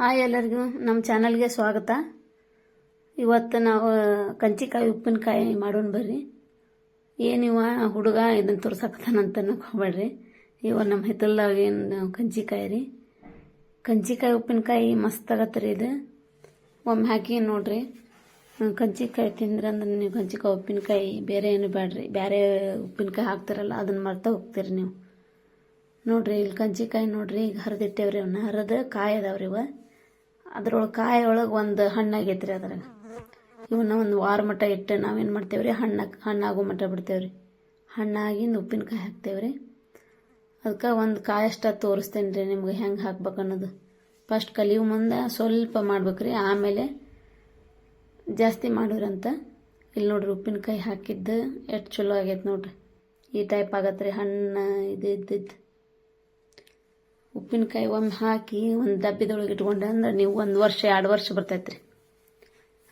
Hi ಎಲ್ಲರಿಗೂ ನಮ್ಮ ಚಾನಲ್ಗೆ ಸ್ವಾಗತ. ಇವತ್ತು ನಾವು ಕಂಚಿಕಾಯಿ ಉಪ್ಪಿನಕಾಯಿ ಮಾಡೋಣ ಬರ್ರಿ. ಏನಿವ ಹುಡುಗ ಇದನ್ನು ತೋರ್ಸಕತ್ತಾನಂತ ಹೋಗ್ಬೇಡ್ರಿ ಇವ ನಮ್ಮ ಹಿತ್ತಲ್ದಾಗ ಏನು ಕಂಚಿಕಾಯಿ ರೀ. ಕಂಚಿಕಾಯಿ ಉಪ್ಪಿನಕಾಯಿ ಮಸ್ತ್ ಆಗತ್ತೆ ಇದು. ಒಮ್ಮೆ ಹಾಕಿ ನೋಡ್ರಿ. ಕಂಚಿಕಾಯಿ ತಿಂದ್ರೆ ಅಂದ್ರೆ ನೀವು ಕಂಚಿಕಾಯಿ ಉಪ್ಪಿನಕಾಯಿ ಬೇರೆ ಏನು ಬೇಡ್ರಿ ಬೇರೆ ಉಪ್ಪಿನಕಾಯಿ ಹಾಕ್ತಾರಲ್ಲ, ಅದನ್ನು ಮರ್ತಾ ಹೋಗ್ತೀರಿ ನೀವು. ನೋಡ್ರಿ ಇಲ್ಲಿ ಕಂಚಿಕಾಯಿ ನೋಡ್ರಿ, ಈಗ ಹರಿದಿಟ್ಟೇವ್ರಿ ಅವನ್ನ ಹರಿದು ಕಾಯಿ ಅದಾವ್ರಿ ಇವ. ಅದ್ರೊಳಗೆ ಕಾಯಿ ಒಳಗೆ ಒಂದು ಹಣ್ಣಾಗೈತೆ ರೀ ಅದ್ರಾಗ. ಇವನ್ನ ಒಂದು ವಾರ ಮಟ್ಟ ಇಟ್ಟು ನಾವೇನು ಮಾಡ್ತೇವ್ರಿ? ಹಣ್ಣು, ಹಣ್ಣಾಗೋ ಮಟ್ಟ ಬಿಡ್ತೇವ್ರಿ. ಹಣ್ಣಾಗಿಂದ ಉಪ್ಪಿನಕಾಯಿ ಹಾಕ್ತೇವ್ರಿ. ಅದಕ್ಕೆ ಒಂದು ಕಾಯಿ ಅಷ್ಟು ತೋರಿಸ್ತೇನೆ ರೀ ನಿಮ್ಗೆ ಹೆಂಗೆ ಹಾಕ್ಬೇಕು ಅನ್ನೋದು. ಫಸ್ಟ್ ಕಲಿಯೋ ಮುಂದೆ ಸ್ವಲ್ಪ ಮಾಡ್ಬೇಕ್ರಿ. ಆಮೇಲೆ ಜಾಸ್ತಿ ಮಾಡೋರಂತ. ಇಲ್ಲಿ ನೋಡ್ರಿ ಉಪ್ಪಿನಕಾಯಿ ಹಾಕಿದ್ದು ಎಷ್ಟು ಚಲೋ ಆಗೈತೆ ನೋಡ್ರಿ. ಈ ಟೈಪ್ ಆಗತ್ತೆ ರೀ ಹಣ್ಣು, ಇದು ಇದ್ದಿದ್ದು ಉಪ್ಪಿನಕಾಯಿ ಒಮ್ಮೆ ಹಾಕಿ ಒಂದು ಡಬ್ಬಿದೊಳಗೆ ಇಟ್ಕೊಂಡೆ ಅಂದ್ರೆ ನೀವು ಒಂದು ವರ್ಷ, ಎರಡು ವರ್ಷ ಬರ್ತೈತೆ ರೀ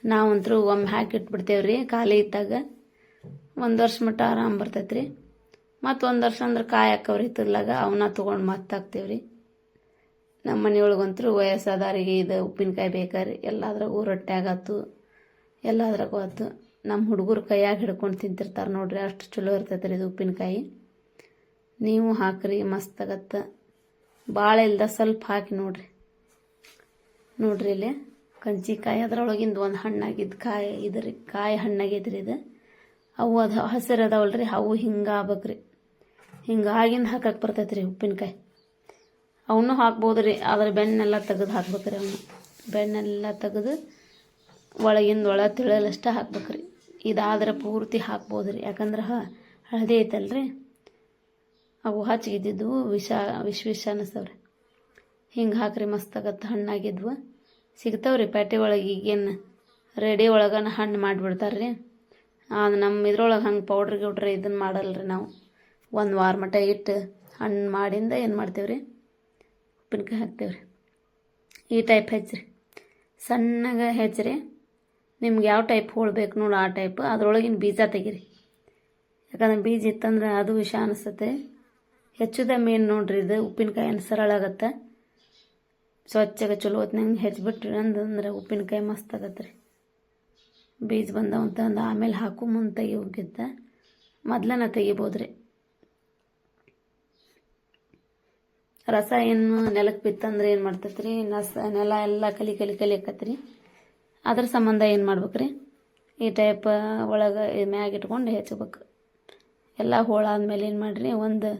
ನಾವಂತರೂ ಒಮ್ಮೆ ಹಾಕಿ ಇಟ್ಬಿಡ್ತೇವೆ ರೀ ಖಾಲಿ ಇದ್ದಾಗ ಒಂದು ವರ್ಷ ಮಟ್ಟ ಆರಾಮ್ ಬರ್ತೈತೆ ರೀ ಮತ್ತು ಒಂದು ವರ್ಷ ಅಂದ್ರೆ ಕಾಯಿ ಹಾಕವ್ರಿ ತಿರ್ಲಾಗ ಅವನ್ನ ತೊಗೊಂಡು ಮತ್ತೆ ಹಾಕ್ತೇವೆ ರೀ ನಮ್ಮ ಮನೆಯೊಳಗಂತೂ ವಯಸ್ಸಾದವರಿಗೆ ಇದು ಉಪ್ಪಿನಕಾಯಿ ಬೇಕಾರಿ, ಎಲ್ಲಾದ್ರಾಗೂ ರೊಟ್ಟ್ಯಾಗಾತು ಎಲ್ಲಾದ್ರಾಗೂ ಆತು. ನಮ್ಮ ಹುಡುಗರು ಕೈಯಾಗ ಹಿಡ್ಕೊಂಡು ತಿಂತಿರ್ತಾರೆ ನೋಡ್ರಿ, ಅಷ್ಟು ಚಲೋ ಇರ್ತೈತೆ ರೀ ಇದು ಉಪ್ಪಿನಕಾಯಿ. ನೀವು ಹಾಕ್ರಿ, ಮಸ್ತ್ ಆಗತ್ತೆ. ಭಾಳ ಇಲ್ದ ಸ್ವಲ್ಪ ಹಾಕಿ ನೋಡ್ರಿ. ನೋಡ್ರಿ ಇಲ್ಲಿ ಕಂಚಿಕಾಯಿ ಅದ್ರೊಳಗಿಂದ ಒಂದು ಹಣ್ಣಾಗಿದ್ದು ಕಾಯಿ ಇದ್ರಿ, ಕಾಯಿ ಹಣ್ಣಾಗೈತ್ರಿ ಇದು. ಅವು ಅದು ಹಸಿರು ಅದಾವಲ್ರಿ, ಅವು ಹಿಂಗೆ ಆಗ್ಬೇಕ್ರಿ. ಹಿಂಗಾಗಿಂದ ಹಾಕಕ್ಕೆ ಬರ್ತೈತೆ ರೀ ಉಪ್ಪಿನಕಾಯಿ. ಅವನು ಹಾಕ್ಬೋದು ರೀ ಅದ್ರ ಬೆನ್ನೆಲ್ಲ ತೆಗೆದು ಹಾಕ್ಬೇಕ್ರಿ ಅವನು. ಬೆನ್ನೆಲ್ಲ ತೆಗೆದು ಒಳಗಿಂದ ಒಳ ತಿಳಿಯಲಷ್ಟ ಹಾಕ್ಬೇಕ್ರಿ. ಇದಾದ್ರೆ ಪೂರ್ತಿ ಹಾಕ್ಬೋದು ರೀ ಯಾಕಂದ್ರೆ ಹಳದಿ ಐತಲ್ರಿ. ಅವು ಹಚ್ಚಿಗಿದ್ದಿದ್ವು ವಿಷ ವಿಷ ವಿಷ ಅನ್ನಿಸ್ತವ್ರಿ ಹಿಂಗೆ ಹಾಕ್ರಿ ಮಸ್ತ್ ಆಗತ್ತೆ ಹಣ್ಣಾಗಿದ್ವು. ಸಿಗ್ತಾವ್ರಿ ಪ್ಯಾಟಿ ಒಳಗೆ ಈಗೇನು ರೆಡಿ ಒಳಗನ ಹಣ್ಣು ಮಾಡಿಬಿಡ್ತಾರೆ ರೀ ಅದು ನಮ್ಮ ಇದ್ರೊಳಗೆ ಹಂಗೆ ಪೌಡ್ರ್ ಗಿಡ್ರಿ ಇದನ್ನು ಮಾಡಲ್ರಿ ನಾವು. ಒಂದು ವಾರ ಮಟ್ಟ ಇಟ್ಟು ಹಣ್ಣು ಮಾಡಿಂದ ಏನು ಮಾಡ್ತೇವೆ ರೀ ಉಪ್ಪಿನಕಾಯಿ ಹಾಕ್ತೇವ್ರಿ. ಈ ಟೈಪ್ ಹೆಚ್ಚ್ರಿ ಸಣ್ಣಗೆ ಹೆಚ್ಚ್ರಿ ನಿಮ್ಗೆ ಯಾವ ಟೈಪ್ ಹೋಳ್ಬೇಕು ನೋಡು ಆ ಟೈಪ್. ಅದ್ರೊಳಗಿನ ಬೀಜ ತೆಗೀರಿ. ಯಾಕಂದ್ರೆ ಬೀಜ ಇತ್ತಂದ್ರೆ ಅದು ವಿಷ ಅನಿಸ್ತತೆ. ಹೆಚ್ಚುದ ಮೇನ್ ನೋಡ್ರಿ ಇದು ಉಪ್ಪಿನಕಾಯಿ ಸರಳ ಆಗತ್ತೆ. ಸ್ವಚ್ಛಗೆ ಚಲೋ ಹೊತ್ನಂಗೆ ಹೆಚ್ಚಿಬಿಟ್ರಿ ಅಂದ್ರೆ ಉಪ್ಪಿನಕಾಯಿ ಮಸ್ತ್ ಆಗತ್ತೆ ರೀ ಬೀಜ ಬಂದವಂತ ಆಮೇಲೆ ಹಾಕು ಮುಂದೆ ತೆಗಿಯೋಕ್ಕಿಂತ ಮೊದ್ಲನ ತೆಗಿಬೋದು ರೀ ರಸ ಏನು ನೆಲಕ್ಕೆ ಬಿತ್ತಂದ್ರೆ ಏನು ಮಾಡ್ತೈತೆ ರೀ ನಸ, ನೆಲ ಎಲ್ಲ ಕಲಿ ಕಲಿ ಕಲಿ ಆಕತ್ರಿ. ಅದ್ರ ಸಂಬಂಧ ಏನು ಮಾಡ್ಬೇಕ್ರಿ? ಈ ಟೈಪ್ ಒಳಗೆ ಮ್ಯಾಗ ಇಟ್ಕೊಂಡು ಹೆಚ್ಚಬೇಕು ಎಲ್ಲ ಹೋಳಾದ್ಮೇಲೆ ಏನು ಮಾಡಿರಿ? ಒಂದು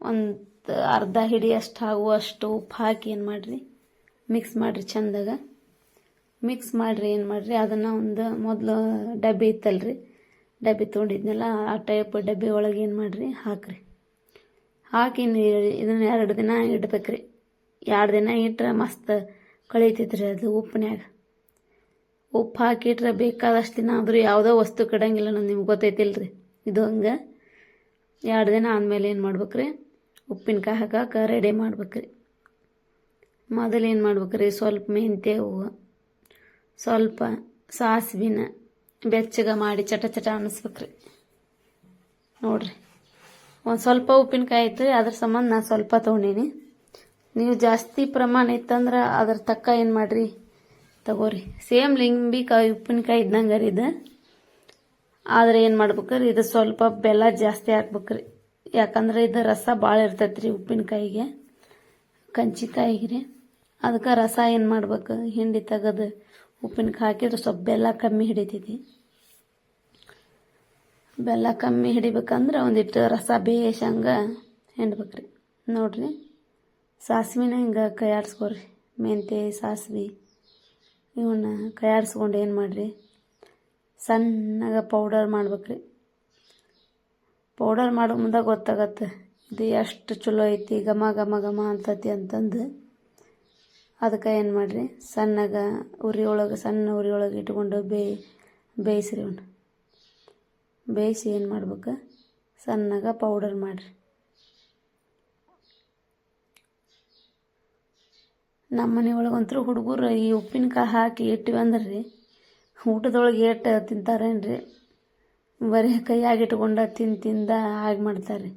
ಒಂದು ಅರ್ಧ ಹಿಡಿಯಷ್ಟು ಆಗುವಷ್ಟು ಉಪ್ಪು ಹಾಕಿ ಏನು ಮಾಡಿರಿ? ಮಿಕ್ಸ್ ಮಾಡಿರಿ ಚಂದಾಗ. ಮಿಕ್ಸ್ ಮಾಡಿರಿ, ಏನು ಮಾಡಿರಿ? ಅದನ್ನು ಒಂದು ಮೊದಲು ಡಬ್ಬಿ ಇತ್ತಲ್ರಿ? ಡಬ್ಬಿ ತೊಗೊಂಡಿದ್ನೆಲ್ಲ, ಆ ಟೈಪ್ ಡಬ್ಬಿ ಒಳಗೆ ಏನು ಮಾಡಿರಿ? ಹಾಕ್ರಿ. ಹಾಕಿ ಇದನ್ನ ಎರಡು ದಿನ ಇಡ್ಬೇಕ್ರಿ. ಎರಡು ದಿನ ಇಟ್ಟರೆ ಮಸ್ತ್ ಕಳೀತೈತ್ರಿ ಅದು ಉಪ್ಪಿನ್ಯಾಗ ಉಪ್ಪು ಹಾಕಿಟ್ರೆ ಬೇಕಾದಷ್ಟು ದಿನ ಆದರೂ ಯಾವುದೋ ವಸ್ತು ಕಡಂಗಿಲ್ಲ ನಾನು ನಿಮ್ಗೆ ಗೊತ್ತೈತಿಲ್ರಿ? ಇದು ಹಂಗೆ. ಎರಡು ದಿನ ಆದಮೇಲೆ ಏನು ಮಾಡ್ಬೇಕ್ರಿ? ಉಪ್ಪಿನಕಾಯಿ ಹಾಕಕ್ಕೆ ರೆಡಿ ಮಾಡ್ಬೇಕ್ರಿ. ಮೊದಲು ಏನು ಮಾಡ್ಬೇಕ್ರಿ? ಸ್ವಲ್ಪ ಮೆಂತ್ಯ ಹೂವು, ಸ್ವಲ್ಪ ಸಾಸಿವಿನ ಬೆಚ್ಚಗೆ ಮಾಡಿ ಚಟ ಚಟ ಅನ್ನಿಸ್ಬೇಕ್ರಿ ನೋಡ್ರಿ. ಒಂದು ಸ್ವಲ್ಪ ಉಪ್ಪಿನಕಾಯಿ ಐತ್ರಿ, ಅದ್ರ ಸಂಬಂಧ ನಾನು ಸ್ವಲ್ಪ ತೊಗೊಂಡೀನಿ. ನೀವು ಜಾಸ್ತಿ ಪ್ರಮಾಣ ಇತ್ತಂದ್ರೆ ಅದ್ರ ತಕ್ಕ ಏನು ಮಾಡಿರಿ? ತಗೋರಿ. ಸೇಮ್ ಲಿಂಬಿಕಾಯಿ ಉಪ್ಪಿನಕಾಯಿ ಇದ್ದಂಗೆ ರೀ ಇದು. ಆದರೆ ಏನು ಮಾಡ್ಬೇಕ್ರಿ? ಇದು ಸ್ವಲ್ಪ ಬೆಲ್ಲ ಜಾಸ್ತಿ ಹಾಕ್ಬೇಕ್ರಿ. ಯಾಕಂದ್ರೆ ಇದು ರಸ ಭಾಳ ಇರ್ತೈತೆ ಉಪ್ಪಿನಕಾಯಿಗೆ. ಕಂಚಿಕಾಯಿಗೆ ರೀ. ಅದಕ್ಕೆ ರಸ ಏನು ಮಾಡ್ಬೇಕು? ಹಿಂಡಿ ತೆಗೆದು ಉಪ್ಪಿನಕಾಯಿ ಹಾಕಿದ್ರೆ ಸ್ವಲ್ಪ ಬೆಲ್ಲ ಕಮ್ಮಿ ಹಿಡಿತೈತಿ. ಬೆಲ್ಲ ಕಮ್ಮಿ ಹಿಡಿಬೇಕಂದ್ರೆ ಒಂದಿಟ್ಟು ರಸ ಬೇಷ್ ಹಂಗೆ ಹಿಂಡ್ಬೇಕ್ರಿ ನೋಡ್ರಿ. ಸಾಸಿವಿನ ಹಿಂಗೆ ಕೈಯಾಡ್ಸ್ಕೊರಿ. ಮೆಂತ್ಯ, ಸಾಸಿವೆ ಇವನ್ನ ಕೈಯಾಡಿಸ್ಕೊಂಡು ಏನು ಮಾಡಿರಿ? ಸಣ್ಣಗೆ ಪೌಡರ್ ಮಾಡ್ಬೇಕ್ರಿ ಪೌಡರ್ ಮಾಡೋ ಮುಂದೆ ಗೊತ್ತಾಗತ್ತೆ. ಇದು ಎಷ್ಟು ಚಲೋ ಐತಿ, ಘಮ ಘಮ ಘಮ ಅಂತತಿ ಅಂತಂದು. ಅದಕ್ಕೆ ಏನು ಮಾಡಿರಿ? ಸಣ್ಣಗ ಉರಿ ಒಳಗೆ, ಸಣ್ಣ ಉರಿ ಒಳಗೆ ಇಟ್ಕೊಂಡು ಬೇ, ಬೇಯಿಸ್ರಿ ಅವನು ಬೇಯಿಸಿ ಏನು ಮಾಡ್ಬೇಕು? ಸಣ್ಣಗ ಪೌಡರ್ ಮಾಡಿರಿ. ನಮ್ಮ ಮನೆಯೊಳಗಂತೂ ಹುಡುಗರು ಈ ಉಪ್ಪಿನಕಾಯಿ ಹಾಕಿ ಇಟ್ಟಿವಿ ಅಂದ್ರೆ. ರೀ ಊಟದೊಳಗೆ ಏಟು ತಿಂತಾರೇನ್ರಿ? ಬರೀ ಕೈಯಾಗಿಟ್ಕೊಂಡು ತಿಂದು ತಿಂದ ಹಾಗೆ ಮಾಡ್ತಾರೆ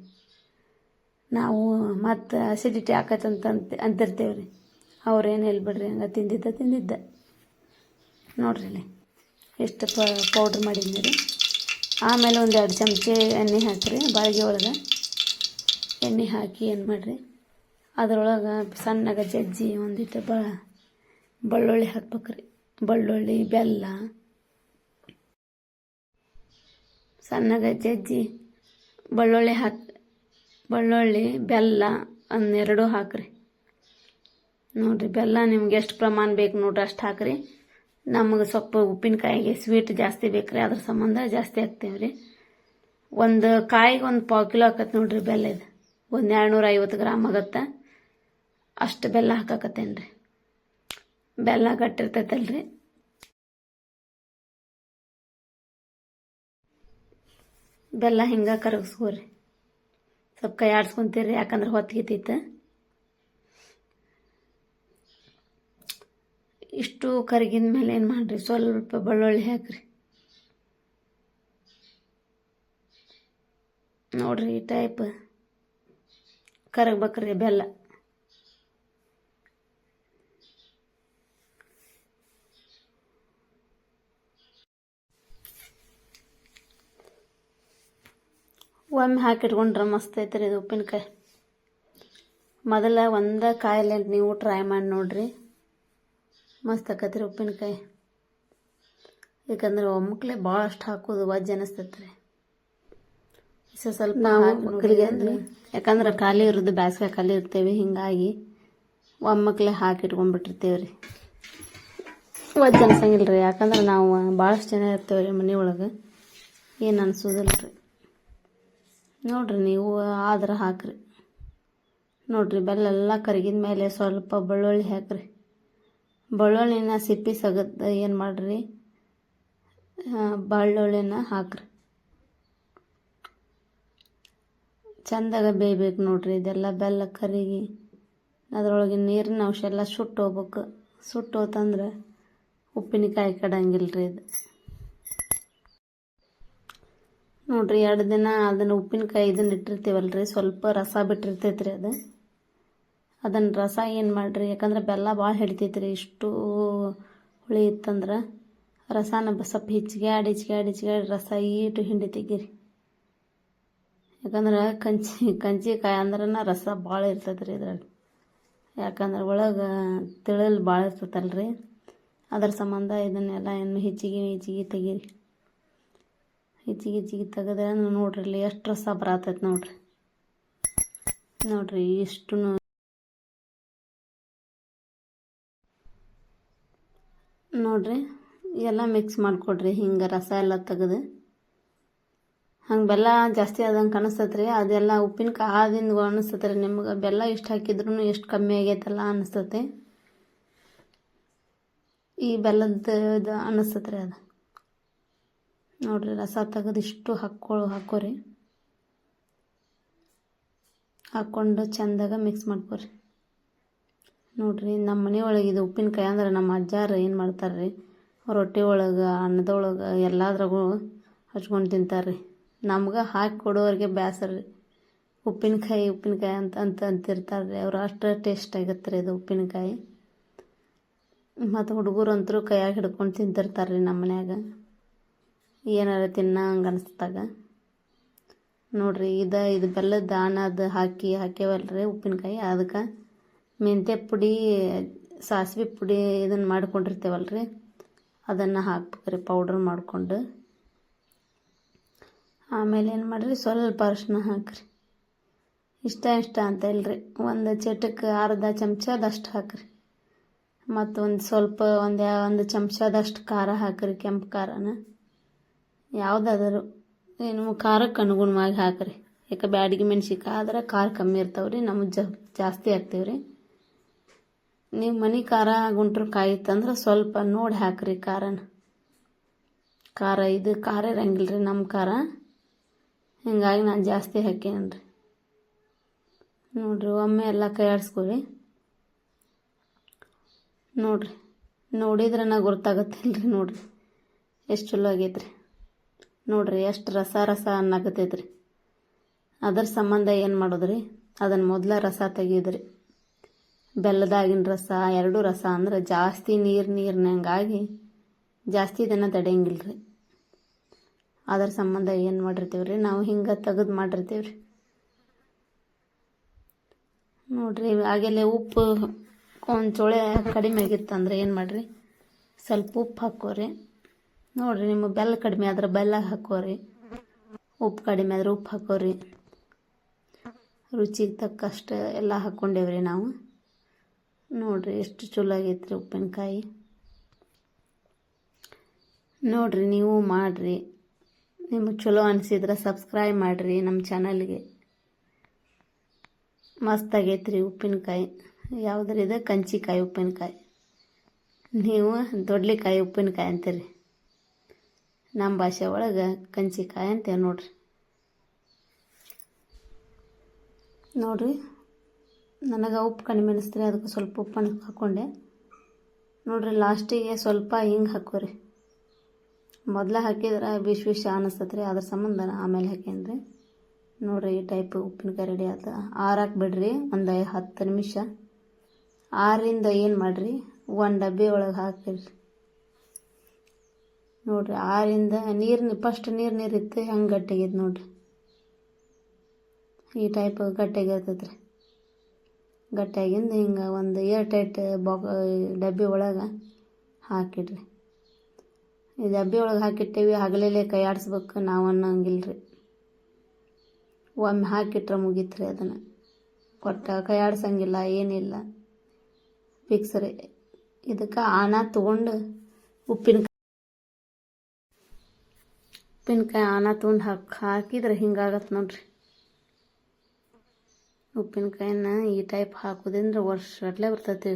ನಾವು ಮತ್ತು ಅಸಿಡಿಟಿ ಅಂತ ಅಂತಿರ್ತೇವೆ ರೀ. ಅವ್ರೇನು ಹೇಳ್ಬಿಡ್ರಿ ಬಿಡ್ರಿ ಹಂಗೆ ತಿಂದಿದ್ದ ತಿಂದಿದ್ದ. ನೋಡ್ರಿ ಇಲ್ಲಿ, ಎಷ್ಟು ಪೌಡ್ರ್ ಮಾಡಿದ್ನಿ ರೀ. ಆಮೇಲೆ ಒಂದು ಎರಡು ಚಮಚೆ ಎಣ್ಣೆ ಹಾಕಿರಿ, ಬಾಳಿಗೆ ಒಳಗೆ. ಎಣ್ಣೆ ಹಾಕಿ ಏನು ಮಾಡಿರಿ, ಅದರೊಳಗೆ ಸಣ್ಣಗೆ ಜಜ್ಜಿ ಒಂದಿಟ್ಟು ಬ, ಬೆಳ್ಳುಳ್ಳಿ ಹಾಕ್ಬೇಕ್ರಿ. ಬೆಳ್ಳುಳ್ಳಿ, ಬೆಲ್ಲ ಸಣ್ಣಗೆ ಅಜ್ಜಿ ಬೆಳ್ಳುಳ್ಳಿ ಹಾಕಿ ಬೆಳ್ಳುಳ್ಳಿ ಬೆಲ್ಲ ಒಂದೆರಡು ಹಾಕ್ರಿ. ನೋಡಿರಿ, ಬೆಲ್ಲ ನಿಮ್ಗೆ ಎಷ್ಟು ಪ್ರಮಾಣ ಬೇಕು ನೋಡ್ರಿ, ಅಷ್ಟು ಹಾಕ್ರಿ. ನಮಗೆ ಸ್ವಲ್ಪ ಉಪ್ಪಿನಕಾಯಿಗೆ ಸ್ವೀಟ್ ಜಾಸ್ತಿ ಬೇಕ್ರಿ, ಅದ್ರ ಸಂಬಂಧ ಜಾಸ್ತಿ ಹಾಕ್ತೇವೆ ರೀ ಒಂದು ಕಾಯಿಗೆ ಒಂದು ಪಾವು ಕಿಲೋ ಆಕತ್ತೆ ನೋಡ್ರಿ ಬೆಲ್ಲ ಇದು. ಒಂದು ಎರಡುನೂರ ಐವತ್ತು ಗ್ರಾಮ್ ಆಗತ್ತೆ. ಅಷ್ಟು ಬೆಲ್ಲ ಹಾಕಾಕತ್ತೇನ್ರಿ. ಬೆಲ್ಲ ಗಟ್ಟಿರ್ತೈತಲ್ರಿ. ಬೆಲ್ಲ ಹಿಂಗೆ ಕರಗಿಸ್ಕೋರಿ. ಸ್ವಲ್ಪ ಕೈ ಆಡ್ಸ್ಕೊಂತೀರಿ, ಯಾಕಂದ್ರೆ ಹೊತ್ತಿಗೆತೈತೆ ಇಷ್ಟು ಕರಗಿದ ಮೇಲೆ ಏನು ಮಾಡಿರಿ? ಸ್ವಲ್ಪ ಬೆಳ್ಳುಳ್ಳಿ ಹಾಕ್ರಿ. ನೋಡ್ರಿ ಈ ಟೈಪ್ ಕರಗ್ಬೇಕ್ರಿ ಬೆಲ್ಲ. ಒಮ್ಮೆ ಹಾಕಿಟ್ಕೊಂಡ್ರೆ ಮಸ್ತ್ ರೀ ಇದು ಉಪ್ಪಿನಕಾಯಿ. ಮೊದಲ ಒಂದು ಕಾಯಿಲೆ ನೀವು ಟ್ರೈ ಮಾಡಿ ನೋಡ್ರಿ. ಮಸ್ತ್ ಆಕತ್ರಿ ಉಪ್ಪಿನಕಾಯಿ. ಯಾಕಂದ್ರೆ ಒಮ್ಮಕ್ಲೆ ಭಾಳಷ್ಟು ಹಾಕೋದು ವಜ್ಜೆ ಅನಿಸ್ತೈತೆ ರೀ ಸ್ವಲ್ಪ ನಾವು ಮಕ್ಕಳಿಗೆ ಅಂದ್ರೆ ಯಾಕಂದ್ರೆ ಖಾಲಿ ಇರೋದು ಬ್ಯಾಸ್ಗೆ ಖಾಲಿ ಇರ್ತೇವೆ ಹಿಂಗಾಗಿ ಒಮ್ಮಕ್ಲೆ ಹಾಕಿಟ್ಕೊಂಡ್ಬಿಟ್ಟಿರ್ತೇವೆ ರೀ ವಜ್ ಅನ್ಸಂಗಿಲ್ಲ ರೀ ಯಾಕಂದ್ರೆ ನಾವು ಭಾಳಷ್ಟು ಜನ ಇರ್ತೇವೆ ರೀ ಮನೆ ಒಳಗೆ. ಏನು ಅನ್ಸೋದಿಲ್ಲ ರೀ ನೋಡ್ರಿ ನೀವು ಆದ್ರೆ ಹಾಕ್ರಿ. ನೋಡ್ರಿ ಬೆಲ್ಲ ಎಲ್ಲ ಕರಗಿದ ಮೇಲೆ ಸ್ವಲ್ಪ ಬೆಳ್ಳುಳ್ಳಿ ಹಾಕ್ರಿ. ಬೆಳ್ಳುಳ್ಳಿನ ಸಿಪ್ಪಿ ಸಗದ ಏನು ಮಾಡ್ರಿ? ಬೆಳ್ಳುಳ್ಳಿನ ಹಾಕ್ರಿ. ಚಂದಾಗ ಬೇಯ್ಬೇಕು ನೋಡ್ರಿ ಇದೆಲ್ಲ ಬೆಲ್ಲ ಕರಿಗಿ. ಅದ್ರೊಳಗೆ ನೀರಿನ ಅಂಶ ಎಲ್ಲ ಸುಟ್ಟು ಹೋಗ್ಬೇಕು ಸುಟ್ಟು ಹೋತಂದ್ರೆ ಉಪ್ಪಿನಕಾಯಿ ಕಡಂಗಿಲ್ಲ ರೀ ಇದು. ನೋಡ್ರಿ, ಎರಡು ದಿನ ಅದನ್ನು ಉಪ್ಪಿನಕಾಯಿ ಇದನ್ನ ಇಟ್ಟಿರ್ತೀವಲ್ರಿ, ಸ್ವಲ್ಪ ರಸ ಬಿಟ್ಟಿರ್ತೈತೆ ರೀ ಅದು. ಅದನ್ನು ರಸ ಏನು ಮಾಡಿರಿ, ಯಾಕಂದ್ರೆ ಬೆಲ್ಲ ಭಾಳ ಹಿಡಿತೈತೆ ರೀ ಇಷ್ಟು ಹುಳಿ ಇತ್ತಂದ್ರೆ ರಸನ ಸ್ವಲ್ಪ ಹಿಚ್ಗ್ಯಾಡಿ ಹಿಚ್ಗ್ಯಾಡಿ ಹಿಚ್ಗ್ಯಾಡಿ ರಸ ಈಟು ಹಿಂಡಿ ತೆಗೀರಿ. ಯಾಕಂದ್ರೆ ಕಂಚಿ, ಕಂಚಿಕಾಯಿ ಅಂದ್ರೆ ರಸ ಭಾಳ ಇರ್ತೈತೆ ರೀ ಇದ್ರಾಗ. ಯಾಕಂದ್ರೆ ಒಳಗೆ ತಿಳಲ್ ಭಾಳ ಇರ್ತೈತಲ್ರಿ. ಅದ್ರ ಸಂಬಂಧ ಇದನ್ನೆಲ್ಲ ಏನು ಹೆಚ್ಚಿಗೆ ಹೆಚ್ಚಿಗೆ ತೆಗೀರಿ. ಹೆಚ್ಚಿಗೆ ಹೆಚ್ಚಿಗೆ ತೆಗೆದ್ರೆ ನೋಡ್ರಿ ಇಲ್ಲಿ ಎಷ್ಟು ರಸ ಬರತೈತೆ ನೋಡ್ರಿ. ನೋಡ್ರಿ ಇಷ್ಟು ನೋಡ್ರಿ ಎಲ್ಲ ಮಿಕ್ಸ್ ಮಾಡಿಕೊಡ್ರಿ, ಹಿಂಗೆ ರಸ ಎಲ್ಲ ತೆಗೆದು. ಹಂಗೆ ಬೆಲ್ಲ ಜಾಸ್ತಿ ಆದಂಗೆ ಕಾಣಿಸ್ತೈತೆ ರೀ ಅದೆಲ್ಲ ಉಪ್ಪಿನಕಾಯಿ ಆದಿಂದ ಅನಿಸ್ತೈತೆ ರೀ ನಿಮ್ಗೆ. ಬೆಲ್ಲ ಇಷ್ಟು ಹಾಕಿದ್ರೂ ಎಷ್ಟು ಕಮ್ಮಿ ಆಗೈತಲ್ಲ ಅನಿಸ್ತೈತೆ ಈ ಬೆಲ್ಲದ ಅನಿಸ್ತೈತೆ ರೀ ಅದು. ನೋಡ್ರಿ ರಸ ತೆಗೆದು ಇಷ್ಟು ಹಾಕ್ಕೊಳ್ಳೋ ಹಾಕೋರಿ ಹಾಕ್ಕೊಂಡು ಚಂದಾಗ ಮಿಕ್ಸ್ ಮಾಡ್ಕೊರಿ. ನೋಡ್ರಿ ನಮ್ಮ ಮನೆ ಒಳಗೆ ಇದು ಉಪ್ಪಿನಕಾಯಿ ಅಂದ್ರೆ ನಮ್ಮ ಅಜ್ಜಾರು ಏನು ಮಾಡ್ತಾರೆ ರೀ ರೊಟ್ಟಿ ಒಳಗೆ, ಅನ್ನದೊಳಗೆ ಎಲ್ಲದ್ರಾಗು ಹಚ್ಕೊಂಡು ತಿಂತಾರೆ ರೀ ನಮ್ಗೆ ಹಾಕಿ ಕೊಡೋರಿಗೆ ಬೇಸರ ಉಪ್ಪಿನಕಾಯಿ ಉಪ್ಪಿನಕಾಯಿ ಅಂತ ಅಂತ ಅಂತಿರ್ತಾರೆ ರೀ ಅವ್ರು ಅಷ್ಟು ಟೇಸ್ಟ್ ಆಗತ್ತೆ ರೀ ಅದು ಉಪ್ಪಿನಕಾಯಿ. ಮತ್ತು ಹುಡುಗರು ಅಂತರೂ ಕೈಯಾಗ ಹಿಡ್ಕೊಂಡು ತಿಂತಿರ್ತಾರೆ ರೀ ನಮ್ಮ ಮನ್ಯಾಗ. ಏನಾರ ತಿನ್ನಂಗೆ ಅನಿಸ್ದಾಗ ನೋಡ್ರಿ ಇದು ಇದು ಬೆಲ್ಲದ ದಾಣದ ಹಾಕಿ, ಹಾಕ್ಯವಲ್ರಿ ಉಪ್ಪಿನಕಾಯಿ. ಅದಕ್ಕೆ ಮೆಂತ್ಯ ಪುಡಿ, ಸಾಸಿವೆ ಪುಡಿ ಇದನ್ನು ಮಾಡ್ಕೊಂಡಿರ್ತೇವಲ್ರಿ. ಅದನ್ನು ಹಾಕ್ಬೇಕ್ರಿ ಪೌಡ್ರ್ ಮಾಡಿಕೊಂಡು. ಆಮೇಲೆ ಏನು ಮಾಡಿರಿ, ಸ್ವಲ್ಪ ಅರಶಿನ ಹಾಕ್ರಿ. ಇಷ್ಟ ಇಷ್ಟ ಅಂತ ಇಲ್ರಿ ಒಂದು ಚಟಕ್ಕೆ ಅರ್ಧ ಚಮಚದಷ್ಟು ಹಾಕ್ರಿ. ಮತ್ತು ಒಂದು ಸ್ವಲ್ಪ ಒಂದು ಒಂದು ಚಮಚದಷ್ಟು ಖಾರ ಹಾಕ್ರಿ ಕೆಂಪು ಖಾರನ. ಯಾವುದಾದರೂ ಏನು ಖಾರಕ್ಕೆ ಅನುಗುಣವಾಗಿ ಹಾಕ್ರಿ. ಯಾಕೆ ಬ್ಯಾಡಿಗೆ ಮೆಣ್ಸಿಕಾಯಿ ಆದ್ರೆ ಖಾರ ಕಮ್ಮಿ ಇರ್ತಾವೆ ರೀ ನಮಗೆ ಜಾಸ್ತಿ ಹಾಕ್ತೀವಿ ರೀ ನೀವು ಮನೆ ಖಾರ ಗುಂಟ್ರ ಕಾಯಿ ಇತ್ತಂದ್ರೆ ಸ್ವಲ್ಪ ನೋಡಿ ಹಾಕ್ರಿ ಖಾರನ. ಖಾರ ಇದು ಖಾರ ಇರಂಗಿಲ್ಲ ರೀ ನಮ್ಮ ಖಾರ. ಹಿಂಗಾಗಿ ನಾನು ಜಾಸ್ತಿ ಹಾಕೇನಿ ರೀ ನೋಡ್ರಿ, ಒಮ್ಮೆ ಎಲ್ಲ ಕೈ ಆಡಿಸ್ಕೊರಿ ನೋಡ್ರಿ, ನೋಡಿದ್ರೆ ನಾ ಗೊತ್ತಾಗತ್ತಿಲ್ಲ ರೀ ನೋಡ್ರಿ. ಎಷ್ಟು ಚಲೋ ಆಗೈತ್ರಿ. ನೋಡ್ರಿ, ಎಷ್ಟು ರಸ ರಸ ಅನ್ನಕತ್ತೈತ್ರಿ ಅದರ ಸಂಬಂಧ ಏನು ಮಾಡೋದ್ರಿ? ಅದನ್ನು ಮೊದಲ ರಸ ತೆಗೀದ್ರಿ. ಬೆಲ್ಲದಾಗಿನ ರಸ, ಎರಡು ರಸ ಅಂದ್ರೆ ಜಾಸ್ತಿ ನೀರು ನೀರಿನಂಗಾಗಿ ಜಾಸ್ತಿ ದಿನ ತಡೆಯಂಗಿಲ್ಲ ರೀ ಅದ್ರ ಸಂಬಂಧ ಏನು ಮಾಡಿರ್ತೀವಿ ರೀ ನಾವು ಹಿಂಗೆ ತೆಗೆದು ಮಾಡಿರ್ತೀವಿ ರೀ ನೋಡ್ರಿ ಆಗೆಲ್ಲ ಉಪ್ಪು ಒಂದು ಚೋಳೆ ಕಡಿಮೆ ಆಗಿತ್ತಂದ್ರೆ ಏನು ಮಾಡಿರಿ? ಸ್ವಲ್ಪ ಉಪ್ಪು ಹಾಕೋರಿ. ನೋಡ್ರಿ ನಿಮಗೆ ಬೆಲ್ಲ ಕಡಿಮೆ ಆದ್ರೆ ಬೆಲ್ಲ ಹಾಕೋರಿ. ಉಪ್ಪು ಕಡಿಮೆ ಆದ್ರೆ ಉಪ್ಪು ಹಾಕೋರಿ. ರುಚಿಗೆ ತಕ್ಕಷ್ಟು ಎಲ್ಲ ಹಾಕ್ಕೊಂಡೇವ್ರಿ ನಾವು. ನೋಡ್ರಿ, ಎಷ್ಟು ಚಲೋ ಆಗೈತ್ರಿ ಉಪ್ಪಿನಕಾಯಿ. ನೋಡ್ರಿ, ನೀವು ಮಾಡಿರಿ. ನಿಮಗೆ ಚಲೋ ಅನಿಸಿದ್ರೆ ಸಬ್ಸ್ಕ್ರೈಬ್ ಮಾಡಿರಿ ನಮ್ಮ ಚಾನಲ್ಗೆ. ಮಸ್ತ್ ಆಗೈತ್ರಿ ಉಪ್ಪಿನಕಾಯಿ. ಯಾವುದ್ರ ಇದೆ? ಕಂಚಿಕಾಯಿ ಉಪ್ಪಿನಕಾಯಿ. ನೀವು ದೊಡ್ಲಿಕಾಯಿ ಉಪ್ಪಿನಕಾಯಿ ಅಂತೀರಿ. ನಮ್ಮ ಭಾಷೆ ಒಳಗೆ ಕಂಚಿಕಾಯಿ ಅಂತೇವೆ ನೋಡ್ರಿ. ನೋಡ್ರಿ, ನನಗೆ ಉಪ್ಪು ಕಡಿಮೆ ಅನಿಸ್ತೀರಿ ಅದಕ್ಕೆ ಸ್ವಲ್ಪ ಉಪ್ಪನ್ನು ಹಾಕ್ಕೊಂಡೆ ನೋಡ್ರಿ, ಲಾಸ್ಟಿಗೆ ಸ್ವಲ್ಪ ಹಿಂಗೆ ಹಾಕೋರಿ. ಮೊದಲೇ ಹಾಕಿದ್ರೆ ವಿಷ ಅನಿಸ್ತತ್ರಿ ರೀ ಅದ್ರ ಸಂಬಂಧ ಆಮೇಲೆ ಹಾಕೇನ್ರಿ. ನೋಡ್ರಿ, ಈ ಟೈಪ್ ಉಪ್ಪಿನಕಾಯಿ ರೆಡಿ ಆತ. ಆರಾಕ್ ಬಿಡ್ರಿ, ಒಂದು ಹತ್ತು ನಿಮಿಷ. ಆರಿಂದ ಏನು ಮಾಡಿರಿ, ಒಂದು ಡಬ್ಬಿ ಒಳಗೆ ಹಾಕಿರಿ. ನೋಡ್ರಿ, ಆರಿಂದ ನೀರು ಫಸ್ಟ್ ನೀರು ನೀರು ಇತ್ತು ಹೆಂಗೆ ಗಟ್ಟಿಗಿದೆ ನೋಡ್ರಿ. ಈ ಟೈಪ್ ಗಟ್ಟಿಯಾಗಿರ್ತೈತೆ ರೀ ಗಟ್ಟಿಯಾಗಿಂದ ಹಿಂಗೆ ಒಂದು ಏರ್ ಟೈಟ್ ಬಾಕ್ ಡಬ್ಬಿ ಒಳಗೆ ಹಾಕಿಡ್ರಿ. ಈ ಡಬ್ಬಿ ಒಳಗೆ ಹಾಕಿಟ್ಟೇವಿ ಹಗಲಲ್ಲೇ ಕೈ ಆಡಿಸ್ಬೇಕು ನಾವು ಅನ್ನೋಂಗಿಲ್ಲ ರೀ ಒಮ್ಮೆ ಹಾಕಿಟ್ರೆ ಮುಗೀತು ರೀ ಅದನ್ನು. ಒಟ್ಟು ಕೈ ಆಡ್ಸಂಗಿಲ್ಲ, ಏನಿಲ್ಲ. ಫಿಕ್ಸ್ ರೀ. ಇದಕ್ಕೆ ಆಣ ತೊಗೊಂಡು ಉಪ್ಪಿನಕಾಯಿ ಉಪ್ಪಿನಕಾಯಿ ಆನ ತೊಗೊಂಡು ಹಾಕಿ ಹಾಕಿದ್ರೆ ಹಿಂಗಾಗತ್ತೆ ನೋಡ್ರಿ. ಉಪ್ಪಿನಕಾಯಿನ ಈ ಟೈಪ್ ಹಾಕೋದ್ರಿಂದ ವರ್ಷಗಟ್ಲೆ ಬರ್ತೈತಿ.